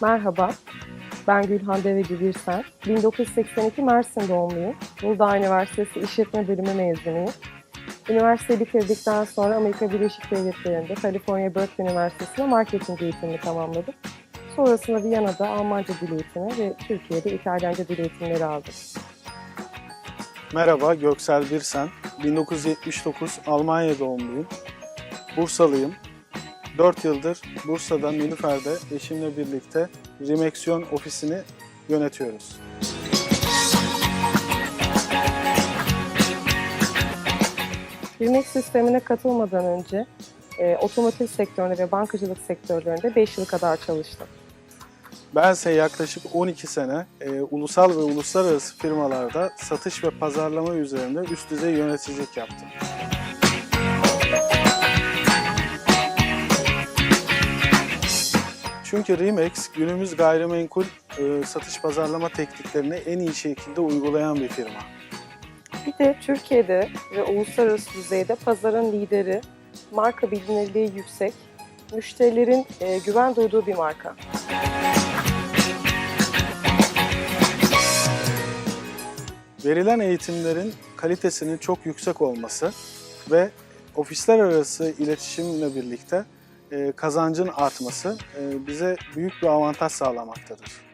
Merhaba, ben Gülhan Deveci Birsen. 1982 Mersin doğumluyum. Uludağ Üniversitesi İşletme Bölümü mezunuyum. Üniversiteyi bitirdikten sonra Amerika Birleşik Devletleri'nde California Berkeley Üniversitesi'nde marketing eğitimini tamamladım. Sonrasında Viyana'da Almanca dil eğitimi ve Türkiye'de İtalyanca dil eğitimleri aldım. Merhaba, Göksel Birsen. 1979 Almanya doğumluyum. Bursalıyım. 4 yıldır Bursa'da Nilüfer'de eşimle birlikte Rimeksiyon ofisini yönetiyoruz. Hürmet sistemine katılmadan önce e, otomotiv sektöründe ve bankacılık sektörlerinde 5 yıl kadar çalıştım. Bense yaklaşık 12 sene e, ulusal ve uluslararası firmalarda satış ve pazarlama üzerinde üst düzey yöneticilik yaptım. Çünkü Rimex günümüz gayrimenkul e, satış pazarlama tekniklerini en iyi şekilde uygulayan bir firma. Bir de Türkiye'de ve uluslararası düzeyde pazarın lideri, marka bilinirliği yüksek, müşterilerin e, güven duyduğu bir marka. Verilen eğitimlerin kalitesinin çok yüksek olması ve ofisler arası iletişimle birlikte e, kazancın artması e, bize büyük bir avantaj sağlamaktadır.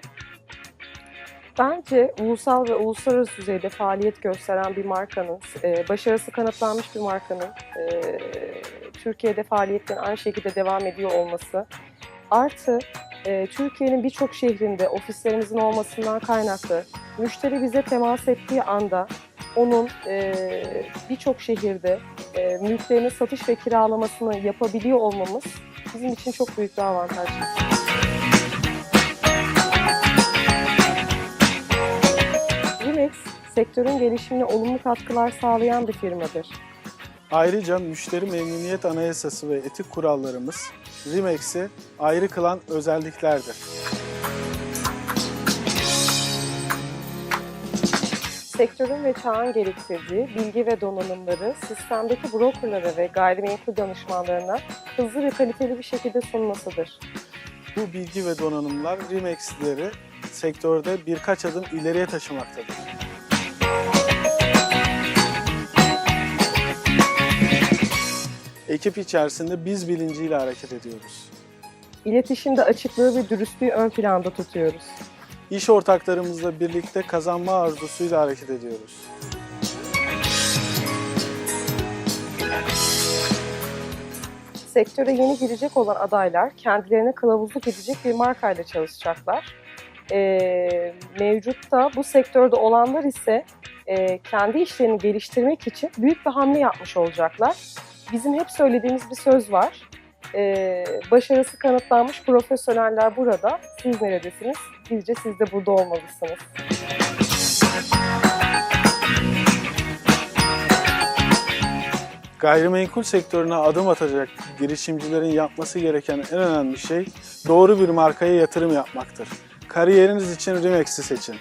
Bence ulusal ve uluslararası düzeyde faaliyet gösteren bir markanın, e, başarısı kanıtlanmış bir markanın Türkiye'de faaliyetlerin aynı şekilde devam ediyor olması, artı Türkiye'nin birçok şehrinde ofislerimizin olmasından kaynaklı müşteri bize temas ettiği anda onun birçok şehirde e, mülklerini satış ve kiralamasını yapabiliyor olmamız bizim için çok büyük bir avantaj. Rimex, sektörün gelişimine olumlu katkılar sağlayan bir firmadır. Ayrıca müşteri memnuniyet anayasası ve etik kurallarımız Rimex'i ayrı kılan özelliklerdir. Sektörün ve çağın gerektirdiği bilgi ve donanımları sistemdeki brokerlara ve gayrimenkul danışmanlarına hızlı ve kaliteli bir şekilde sunmasıdır. Bu bilgi ve donanımlar Rimex'leri sektörde birkaç adım ileriye taşımaktadır. Ekip içerisinde biz bilinciyle hareket ediyoruz. İletişimde açıklığı ve dürüstlüğü ön planda tutuyoruz. İş ortaklarımızla birlikte kazanma arzusuyla hareket ediyoruz. Sektöre yeni girecek olan adaylar kendilerine kılavuzluk edecek bir markayla çalışacaklar. Ee, mevcutta bu sektörde olanlar ise e, kendi işlerini geliştirmek için büyük bir hamle yapmış olacaklar. Bizim hep söylediğimiz bir söz var. Ee, başarısı kanıtlanmış profesyoneller burada. Siz neredesiniz? Bizce siz de burada olmalısınız. Gayrimenkul sektörüne adım atacak girişimcilerin yapması gereken en önemli şey doğru bir markaya yatırım yapmaktır. Kariyeriniz için Rimex'i seçin.